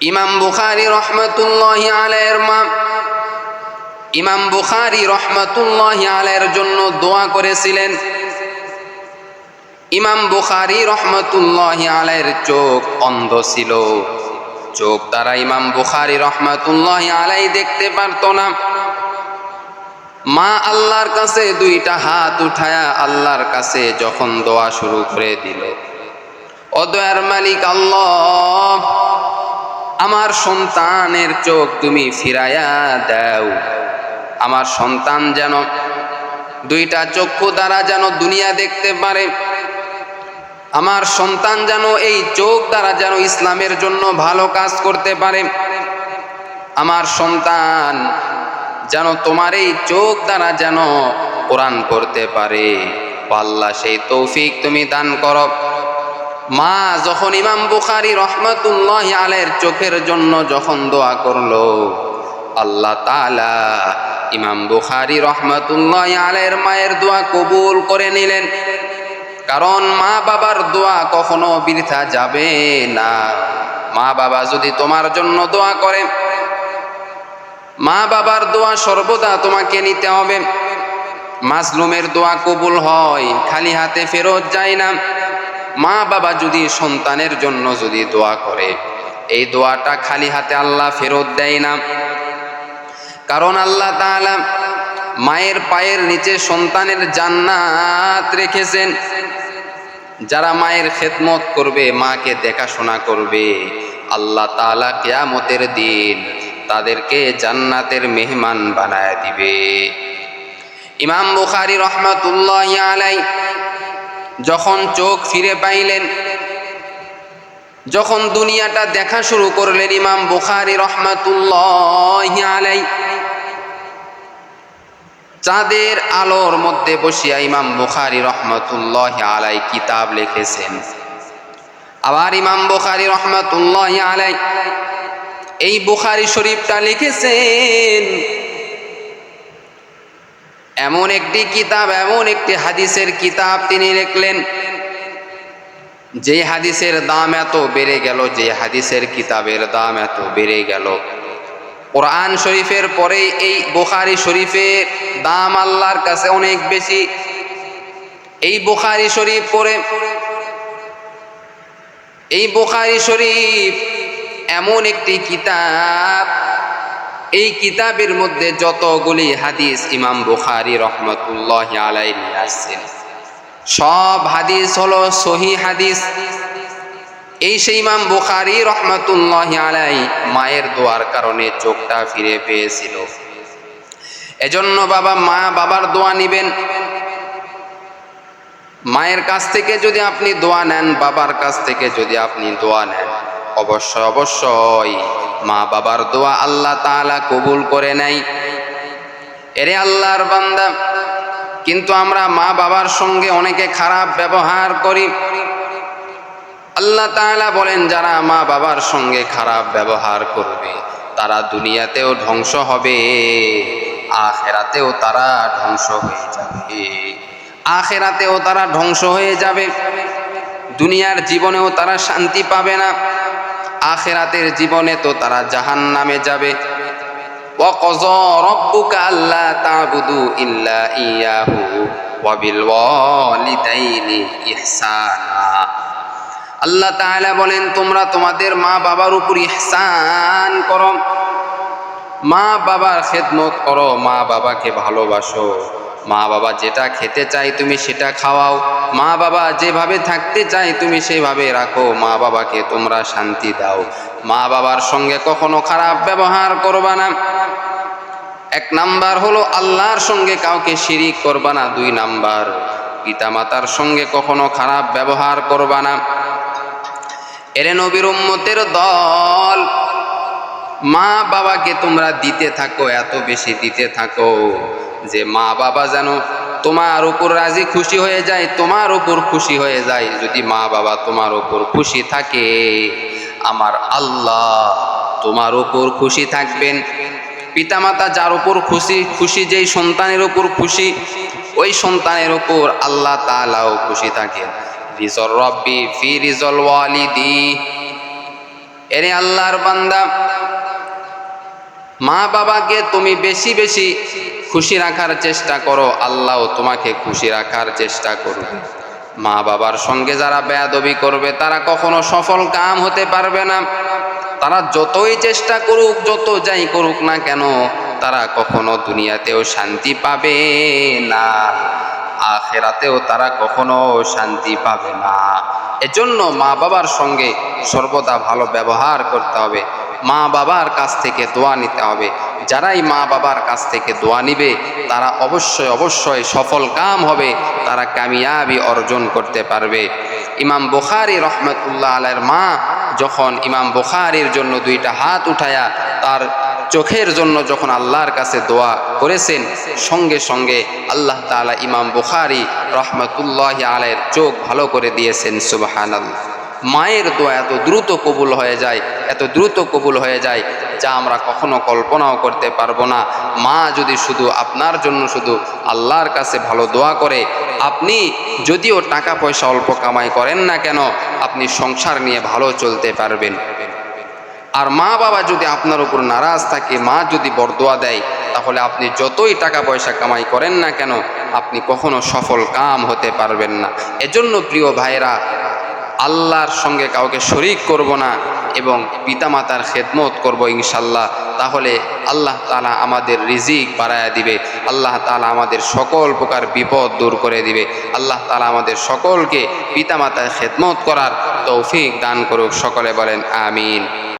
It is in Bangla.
ইমাম বুখারি রহমতুল্লাহ আলাইয়ের মা, ইমাম বুখারি রহমতুল্লাহ আলাইয়ের জন্য দোয়া করেছিলেন। ইমাম বুখারি রহমতুল্লাহ আলাইয়ের চোখ অন্ধ ছিল। চোখ তারা ইমাম বুখারি রহমতুল্লাহ আলাই দেখতে পারত না। মা আল্লাহর কাছে দুইটা হাত উঠায়া আল্লাহর কাছে যখন দোয়া শুরু করে দিল, ও দয়ার মালিক আল্লাহ আমার সন্তানের চোখ তুমি ফিরাইয়া দাও। আমার সন্তান যেন দুইটা চক্ষু দ্বারা যেন দুনিয়া দেখতে পারে। আমার সন্তান যেন এই চোখ দ্বারা যেন ইসলামের জন্য ভালো কাজ করতে পারে। আমার সন্তান যেন তোমার এই চোখ দ্বারা যেন কোরআন করতে পারে। পাল্লা সেই তৌফিক তুমি দান করো। মা যখন ইমাম বুখারি রহমতুল্লাহ আলের চোখের জন্য যখন দোয়া করল, আল্লাহ তালা ইমাম বুখারি রহমতুল্লাহ আলের মায়ের দোয়া কবুল করে নিলেন। কারণ মা বাবার দোয়া কখনো বৃথা যাবে না। মা বাবা যদি তোমার জন্য দোয়া করে, মা বাবার দোয়া সর্বদা তোমাকে নিতে হবে। মাজলুমের দোয়া কবুল হয়, খালি হাতে ফেরত যায় না। মা বাবা যদি সন্তানের জন্য যদি দোয়া করে, এই দোয়াটা খালি হাতে আল্লাহ ফেরত দেয় না। কারণ আল্লাহ তাআলা মায়ের পায়ের নিচে সন্তানের জান্নাত রেখেছেন। যারা মায়ের খেদমত করবে, মাকে দেখাশোনা করবে, আল্লাহ তাআলা কেয়ামতের দিন তাদেরকে জান্নাতের মেহমান বানায় দিবে। ইমাম বুখারি রহমতুল্লাহ আলাই যখন চোখ ফিরে পাইলেন, যখন দুনিয়াটা দেখা শুরু করলেন ইমাম বুখারি রহমাতুল্লাহ আলাই চাঁদের আলোর মধ্যে বসিয়া ইমাম বুখারি রহমতুল্লাহ আলাই কিতাব লিখেছেন। আবার ইমাম বুখারি রহমতুল্লাহ আলাই এই বুখারি শরীফটা লিখেছেন এমন একটি কিতাব, এমন একটি হাদিসের কিতাব তিনি লিখলেন, যে হাদিসের দাম এত বেড়ে গেল, যে হাদিসের কিতাবের দাম এত বেড়ে গেল। কোরআন শরীফের পরে এই বোখারি শরীফের দাম আল্লাহর কাছে অনেক বেশি। এই বোখারি শরীফ পরে, এই বোখারি শরীফ এমন একটি কিতাব এই কিতাবের মধ্যে যতগুলি হাদিস ইমাম বুখারি রহমতুল্লাহ আলাই নিয়ে আসছেন, সব হাদিস হলো সহি হাদিস। এই সেই ইমাম বুখারি রহমতুল্লাহ আলাই মায়ের দোয়ার কারণে চোখটা ফিরে পেয়েছিল। এজন্য বাবা, মা বাবার দোয়া নিবেন। মায়ের কাছ থেকে যদি আপনি দোয়া নেন, বাবার কাছ থেকে যদি আপনি দোয়া নেন। অবশ্যই অবশ্যই। মা বাবার দোয়া আল্লাহ তাআলা কবুল করে নেয়। এরে আল্লাহর বান্দা, কিন্তু আমরা মা বাবার সঙ্গে অনেকে খারাপ ব্যবহার করি। আল্লাহ তাআলা বলেন, যারা মা বাবার সঙ্গে খারাপ ব্যবহার করবে, তারা দুনিয়াতেও ধ্বংস হবে, আখেরাতেও তারা ধ্বংস হয়ে যাবে। আখেরাতেও তারা ধ্বংস হয়ে যাবে। দুনিয়ার জীবনেও তারা শান্তি পাবে না। আখেরাতের জীবনে তো তারা জাহান নামে যাবে وقضى ربك ألا تعبدوا إلا إياه وبالوالدين إحسانا আল্লাহ তাআলা বলেন তোমরা তোমাদের মা বাবার উপর ইহসান করো মা বাবার খেদমত করো মা বাবাকে ভালোবাসো মা বাবা যেটা খেতে চাই তুমি সেটা খাওয়াও। মা বাবা যেভাবে থাকতে চাই তুমি সেভাবে রাখো। মা বাবাকে তোমরা শান্তি দাও। মা বাবার সঙ্গে কখনো খারাপ ব্যবহার করবা না। এক নাম্বার হলো আল্লাহর সঙ্গে কাউকে শিরিক করবা না, দুই নাম্বার। পিতা মাতার সঙ্গে কখনো খারাপ ব্যবহার করবা না। এরে নবীর উম্মতের দল। মা বাবাকে তোমরা দিতে থাকো, এত বেশি দিতে থাকো। যে মা বাবা যেন তোমার উপর রাজি খুশি হয়ে যায়, তোমার উপর খুশি হয়ে যায়। যদি মা বাবা তোমার উপর খুশি থাকে, আমার আল্লাহ তোমার উপর খুশি থাকবেন। পিতামাতা যার উপর খুশি খুশি যেই সন্তানের উপর খুশি, ওই সন্তানের উপর আল্লাহ তালাও খুশি থাকেন রিজল রব্বি ফি রিজল ওয়ালিদি। এরে আল্লাহর বান্দা, মা বাবাকে তুমি বেশি বেশি খুশি রাখার চেষ্টা করো, আল্লাহ তোমাকে খুশি রাখার চেষ্টা করবে মা বাবার সঙ্গে যারা বেয়াদবি করবে, তারা কখনো সফল কাম হতে পারবে না। তারা যতই চেষ্টা করুক, যত যাই করুক না কেন, তারা কখনো দুনিয়াতেও শান্তি পাবে না। আখেরাতেও তারা কখনো শান্তি পাবে না। এজন্য মা বাবার সঙ্গে সর্বদা ভালো ব্যবহার করতে হবে। মা বাবার কাছ থেকে দোয়া নিতে হবে। যারাই মা বাবার কাছ থেকে দোয়া নিবে, তারা অবশ্যই অবশ্যই সফল কাম হবে, তারা কামিয়াবি অর্জন করতে পারবে। ইমাম বুখারি রহমতুল্লাহ আলের মা যখন ইমাম বুখারির জন্য দুইটা হাত উঠায়া, তার চোখের জন্য যখন আল্লাহর কাছে দোয়া করেছেন, সঙ্গে সঙ্গে আল্লাহ তাআলা ইমাম বুখারি রহমতুল্লাহ আলের চোখ ভালো করে দিয়েছেন সুবাহান মায়ের দোয়া এত দ্রুত কবুল হয়ে যায়, এত দ্রুত কবুল হয়ে যায়, যা আমরা কখনো কল্পনাও করতে পারব না। মা যদি শুধু আপনার জন্য শুধু আল্লাহর কাছে ভালো দোয়া করে, আপনি যদিও টাকা পয়সা অল্প কামাই করেন না কেন, আপনি সংসার নিয়ে ভালো চলতে পারবেন। আর মা বাবা যদি আপনার উপর নারাজ থাকে, মা যদি বরদোয়া দেয়, তাহলে আপনি যতই টাকা পয়সা কামাই করেন না কেন, আপনি কখনো সফল কাম হতে পারবেন না। এজন্য প্রিয় ভাইরা আল্লাহর সঙ্গে কাউকে শরিক করব না এবং পিতামাতার খেদমত করব ইনশাল্লাহ তাহলে আল্লাহ তালা আমাদের রিজিক বাড়ায়া দিবে, আল্লাহ তালা আমাদের সকল প্রকার বিপদ দূর করে দিবে, আল্লাহ তালা আমাদের সকলকে পিতামাতার খেদমত করার তৌফিক দান করুক, সকলে বলেন আমিন।